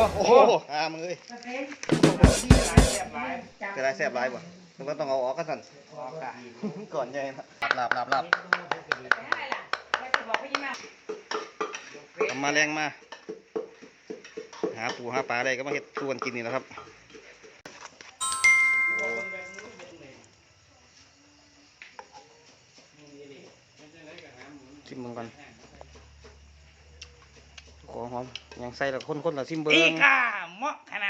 โอ้โหอ่ามึงเอ้ยจะได้แซ่บหลายบ่มันก็ต้องเอาออกก็สั่นก่อนใหญ่นะหลับหลับหลับทำมาแรงมา หาปูหาปลาอะไรก็มาเฮ็ดส่วนกินนี่แหละครับโอ้ชิมมึงก่อน หอมยังใส่ละคนคนละซิมเบิ้อีงกาเหมาะขนาด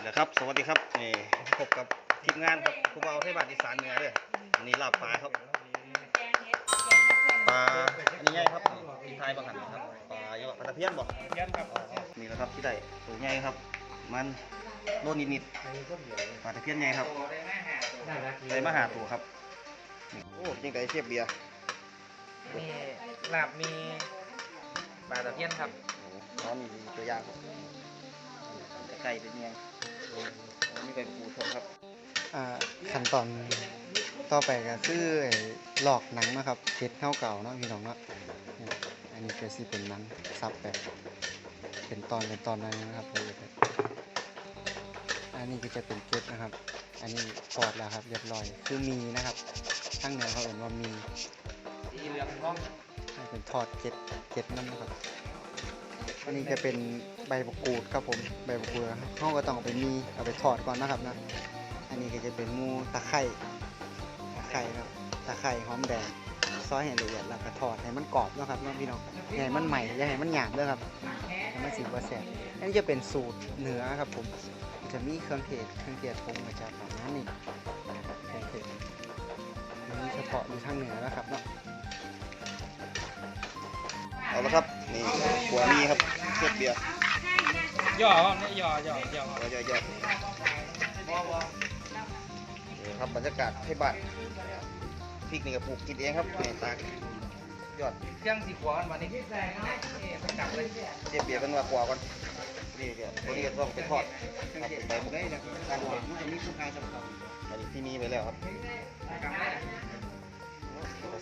นี่แหละครับ สวัสดีครับนี่พบกับทีมงานครับครูเบาเทศบาลอีสานเหนือเด้ออันนี้ลาบปลาครับปลาอันนี้ใหญ่ครับทีไทยบางหันครับปลาเยอะปลาตะเพียนบ่ยันครับนี่แหละครับที่ได้ตัวใหญ่ครับ มันโลนิดนิดๆปลาตะเพียนใหญ่ครับได้มาหาตัวครับนี่โอ้ยิงไก่เชฟเบียร์มีลาบมีปลาตะเพียนครับโอ้น้องมีตัวอย่างครับไก่เป็นยังโอ้ มีไก่ปูชมครับอ่าขั้นตอนต่อไปก็คือไอ้หลอกหนังนะครับเก็ดเท่าเก่าเนาะพี่น้องเนาะนี่อันนี้ก็สิเป็นหนังซับแบบเป็นตอนเป็นตอนนั้นนะครับละเอียดเลยอันนี้ก็จะเป็นเก็ดนะครับ อันนี้ปอดแล้วครับเรียบร้อยคือมีนะครับทางเหนือเขาเอ่นว่ามีสีเหลืองทองให้เป็นทอดเก็ดเก็ดนั่นนะครับอันนี้จะเป็น ใบมะกรูดครับผมใบมะกรูดเขาก็ต้องเอาไปมีเอาไปทอดก่อนนะครับนะอันนี้ก็จะเป็นมูตะไคร่ตะไคร่ครับตะไคร่หอมแดงซอยให้ละเอียดแล้วก็ทอดให้มันกรอบนะครับน้องพี่น้องให้มันใหม่อย่าให้มันหยาบเด้อครับให้มันสิบเปอร์เซ็นต์อันนี้จะเป็นสูตรเหนือครับผมจะมีเครื่องเทศเครื่องเทศปรุงมาจากฝั่งนั้นนี่เครื่องเทศมันมีเฉพาะอยู่ทางเหนือนะครับเนาะเอาละครับนี่หัวมีครับเชฟเบียร์ ย่อเนี่ยย่อย่อย่อหัวเยอะๆนี่ครับบรรยากาศให้บ้านพริกนี่ก็ปลูกกินเองครับนี่ตากยอดเครื่องสีขวานวันนี้พี่แซงนะเอ๊ะประกาศเลยเชฟเบียร์เป็นว่ากว่าก่อนนี่ก็ตัวนี้ก็ต้องไปทอดครับใบบุกได้นะการห็นมันจะมีคุณค่าสำคัญอันนี้ที่มีไปแล้วครับ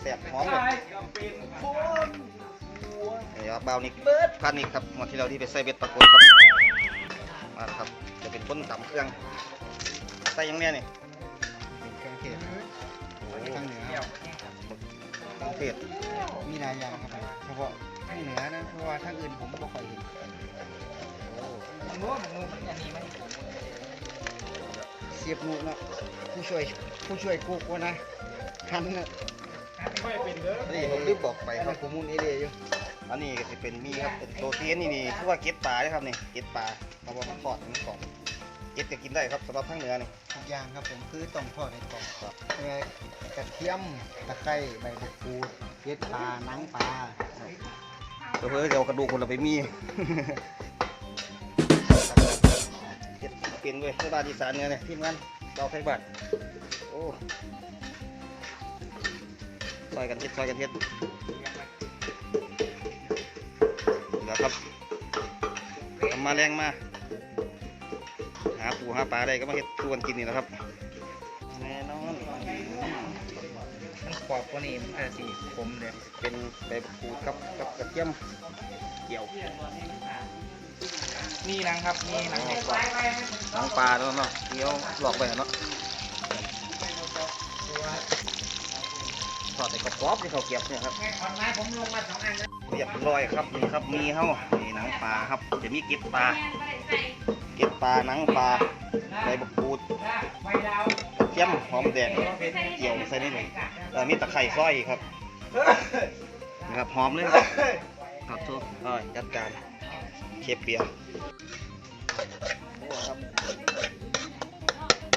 แซ่บหอมเลยเป็นคนนี่ครับเบานิกพันนิกครับหมดที่เราที่ไปใส่เบ็ดปลากดครับ มาแล้วครับ จะเป็นคนตำเครื่อง ใส่อยังเนี้ยนี่เป็นเครื่องเทศโอ้โหทางเหนือเดี่ยวเครื่องเทศมีหลายอย่างครับผมเฉพาะทางเหนือนะเพราะว่าทางอื่นผมไม่ค่อยเห็นโอ้มึงรู้ว่ามึงรู้มันอันนี้ไหมเสียบนุเนาะผู้ช่วยผู้ช่วยกุ๊กวะนะทันนะไม่ค่อยเป็นเด้อนี่ผมรีบบอกไปไปคครัรับบกูมูลเอเดียอยู่ อันนี้ก็จะเป็นมีครับเป็นโรตีนนี่นี่คือว่าเก็ดปลาเด้อครับนี่เก็ดปลาเอาว่ามันทอดมันกรอบเก็ดก็กินได้ครับสำหรับทางเหนือนี่ ทุกอย่างครับผมคือต้องทอดให้กรอบครับเอ่อกระเทียมตะไคร้ใบมะกรูดเกล็ดปลาหนังปลาเพื่อเดี๋ยวกระดูกคนเราไปมี เก็ดเป็นเว้ยที่บ้านอีสานเนี่ยเนี่ยทีมงานเราไทยบ้านโอ้ซอยกันเฮ็ดซอยกันเฮ็ดเดี๋ยวครับทำมาแรงมาหาปูหาปลาอะไรก็มาเฮ็ดชวนกินนี่แหละครับแน่นอนมันกรอบกว่านี้มันก็สีขมเลยเป็นใบมะกรูดกับกับกระเทียมเกี่ยวนี่นังครับนี่นังเด็กกว่าหนังปลาเนาะเนาะเกี่ยวหลอกไปเนาะทอดใส่กรอบๆที่เขาเก็บเนี่ยครับ เรียบร้อยครับนี่ครับมีเฮานี่หนังปลาครับจะมีเก็บปลาเก็บปลาหนังปลาใบมะกรูดกระเทียมหอมแดงเกี่ยวใส่นิดหนึ่งเออมีตะไคร้ซอยอีกครับนะครับหอมเลยครับครับทุกอ่อยจัดการเชฟเปียครับ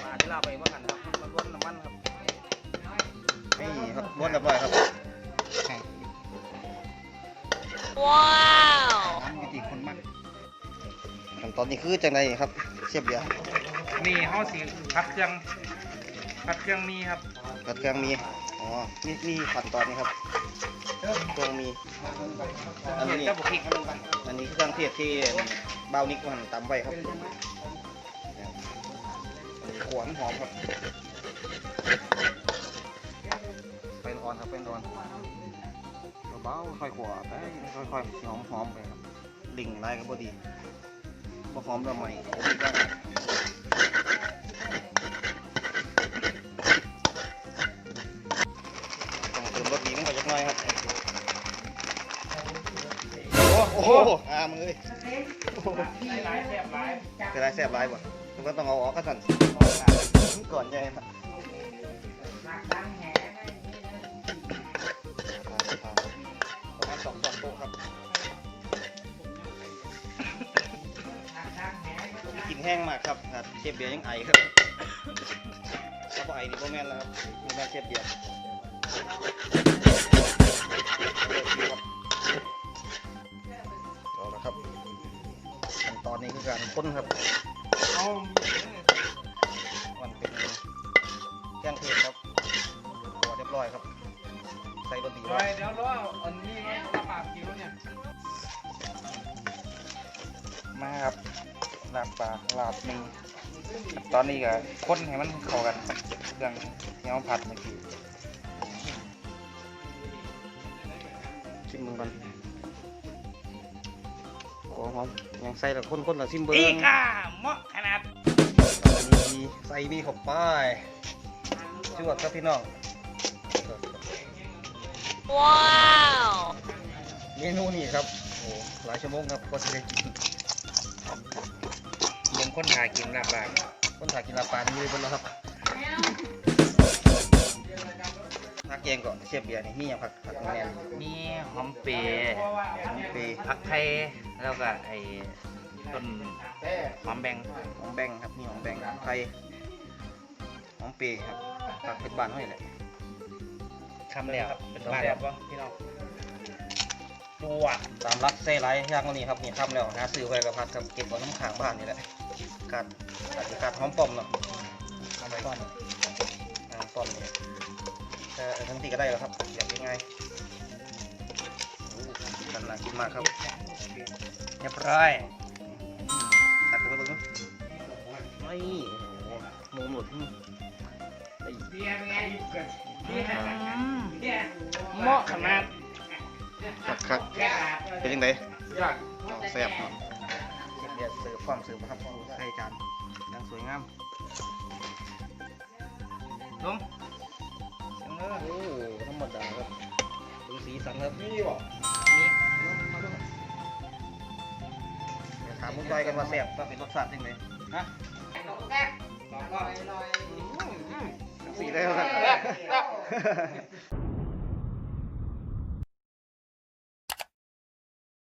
มาที่ลาไปว่ากันครับมันล้วนน้ำมันครับนี่ครับล้วนเรียบร้อยครับ ว้าวน้ำวิธีคนมักขั้นตอนนี้คือจังไดครับเชฟเบียร์นี่เฮาสิพัดเครื่องพัดเครื่องมีครับกับเครื่องมีอ๋อนี่นี่ขั้นตอนนี้ครับเครื่องมี อันนี้ เจ้าบุกพริกครับอันนี้คือเครื่องเทศที่เบาวนิกมันตำไว้ครับขวานหอมครับเป็นอ่อนครับเป็นอ่อน เบาค่อยขวาไปค่อยๆหอมหอมๆไปครับดิ่งไรก็บ่ดีบ่หอมละไม่ผมอีกต้องเติมรสดีลงไปจักหน่อยครับโอ้โหอามือเลยหลายๆแซ่บหลายจะได้แซ่บหลายบ่มันก็ต้องเอาออกก็สั่นก่อนใหญ่ครับ ครับกินแห้งมากครับครับเชฟเบียร์ยังไอครับถ้าพอไอนี่ก็แม่นแล้วครับนี่แม่นเชฟเบียร์ครับเอาละครับขั้นตอนนี้คือการค้นครับเอามันเป็นเครื่องเทศครับพอเรียบร้อยครับใส่รสดีเดี๋ร้อยยวเดี๋ยวรออันนี้มันลำบากกินแล้วเนี่ย มาครับลาบปลาลาบหนึ่งตอนนี้ก็คนให้มันเข้ากันครับเครื่องที่เราผัดเมื่อกี้ชิมมึงก่อนโอ้หอมยังใส่ละคนๆละชิมเบิ้งอีกอะเหมาะขนาดมีใส่มีเข้าไปจวดครับพี่น้อง ว้าวเมนูนี้ครับโอ้หลายชั่วโมงครับก็จะได้กินยังคนหากินลาบปลาคนถ่ายกินลาปลาดีเลยบนแล้วครับผักแกงก่อนเชฟเบียร์นี่มีอย่างผักผักแน่นมีหอมเปรย์หอมเปรย์ผักไทยแล้วก็ไอ้ต้นหอมแบงหอมแบงครับมีหอมแบงไทยหอมเปรย์ครับผักเป็นบ้านห้อยแหละ คำแล้วเป็นบ้านแล้วพี่น้องตัวตามรักเส้ไรย่างวันนี้ครับนี่ทำแล้วหาซื้อไว้กับพัดครับเก็บไว้น้ำขังบ้านนี่แหละกัดอาจจะกัดหอมป้อมเนาะหอมป้อมหอมป้อมเนี่ยแต่ทั้งทีก็ได้แล้วครับแบบง่ายๆอู้กันน่ากินมากครับเรียบร้อยตักขึ้นมาตรงนู้นไม่โอ้โหหมูหนุดไอ้ เหมาะขนาดคักคักเป็นยังไงยอดแซ่บเนาะเชฟเบียร์เสิร์ฟความเสิร์ฟมาครับใส่จานอยังสวยงามลงเสียงเด้อโอ้ธรรมดาครับดูสีสันครับนี่บ่นี่เดี๋ยวถามมุกย่อยกันว่าแซ่บว่าเป็นรสชาติยังไงฮะ สีได้ครับ